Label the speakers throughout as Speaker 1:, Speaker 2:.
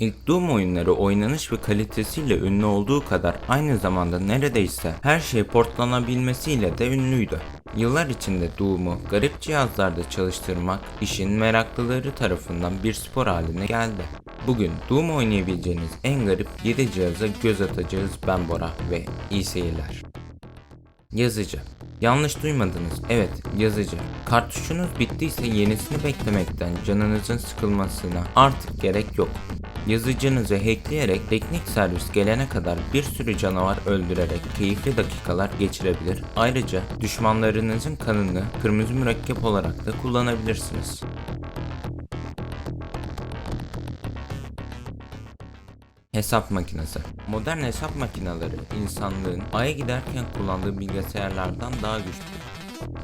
Speaker 1: İlk Doom oyunları oynanış ve kalitesiyle ünlü olduğu kadar aynı zamanda neredeyse her şey portlanabilmesiyle de ünlüydü. Yıllar içinde Doom'u garip cihazlarda çalıştırmak işin meraklıları tarafından bir spor haline geldi. Bugün Doom oynayabileceğiniz en garip 7 cihaza göz atacağız ben Bora ve iyi seyirler. Yazıcı. Yanlış duymadınız. Evet, yazıcı. Kartuşunuz bittiyse yenisini beklemekten canınızın sıkılmasına artık gerek yok. Yazıcınızı hackleyerek teknik servis gelene kadar bir sürü canavar öldürerek keyifli dakikalar geçirebilir. Ayrıca düşmanlarınızın kanını kırmızı mürekkep olarak da kullanabilirsiniz. Hesap makinesi. Modern hesap makineleri insanlığın Ay'a giderken kullandığı bilgisayarlardan daha güçlü.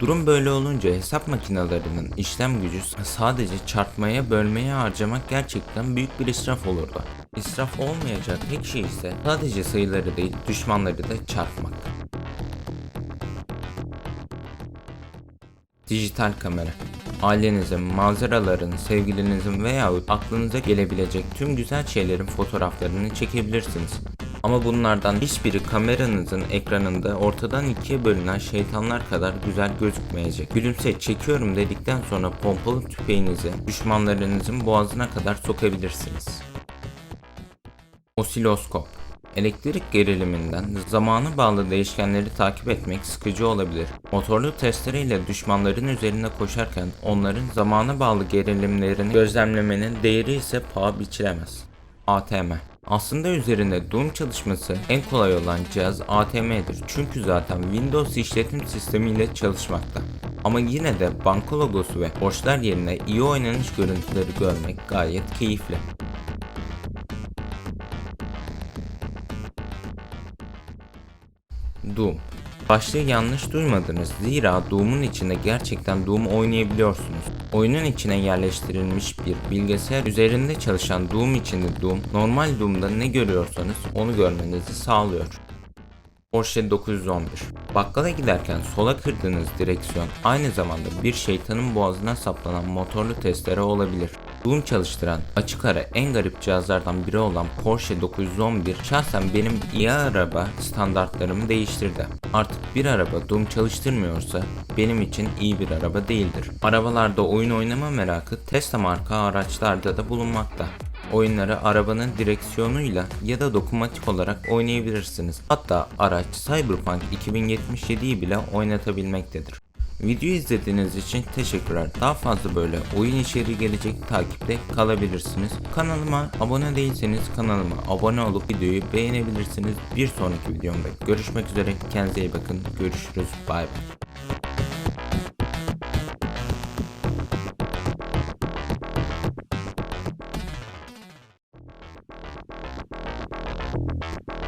Speaker 1: Durum böyle olunca hesap makinelerinin işlem gücü sadece çarpmaya bölmeye harcamak gerçekten büyük bir israf olurdu. İsraf olmayacak tek şey ise sadece sayıları değil düşmanları da çarpmak. Dijital kamera. Ailenizin, manzaraların, sevgilinizin veyahut aklınıza gelebilecek tüm güzel şeylerin fotoğraflarını çekebilirsiniz. Ama bunlardan hiçbiri kameranızın ekranında ortadan ikiye bölünen şeytanlar kadar güzel gözükmeyecek. Gülümse çekiyorum dedikten sonra pompalı tüfeğinizi düşmanlarınızın boğazına kadar sokabilirsiniz. Osiloskop Elektrik geriliminden zamanı bağlı değişkenleri takip etmek sıkıcı olabilir. Motorlu testereyle düşmanların üzerine koşarken onların zamana bağlı gerilimlerini gözlemlemenin değeri ise paha biçilemez. ATM aslında üzerinde Doom çalışması en kolay olan cihaz ATM'dir çünkü zaten Windows işletim sistemiyle çalışmakta. Ama yine de banka logosu ve borçlar yerine iyi oynanış görüntüleri görmek gayet keyifli. Doom. Başlığı yanlış duymadınız. Zira Doom'un içinde gerçekten Doom oynayabiliyorsunuz. Oyunun içine yerleştirilmiş bir bilgisayar üzerinde çalışan Doom içinde Doom, normal Doom'da ne görüyorsanız onu görmenizi sağlıyor. Porsche 911 Bakkala giderken sola kırdığınız direksiyon aynı zamanda bir şeytanın boğazına saplanan motorlu testere olabilir. Doom çalıştıran açık ara en garip cihazlardan biri olan Porsche 911 şahsen benim iyi araba standartlarımı değiştirdi. Artık bir araba Doom çalıştırmıyorsa benim için iyi bir araba değildir. Arabalarda oyun oynama merakı Tesla marka araçlarda da bulunmakta. Oyunları arabanın direksiyonuyla ya da dokunmatik olarak oynayabilirsiniz. Hatta araç Cyberpunk 2077'yi bile oynatabilmektedir. Videoyu izlediğiniz için teşekkürler. Daha fazla böyle oyun içeriği gelecek takipte kalabilirsiniz. Kanalıma abone değilseniz kanalıma abone olup videoyu beğenebilirsiniz. Bir sonraki videomda görüşmek üzere. Kendinize iyi bakın. Görüşürüz. Bay bay. You.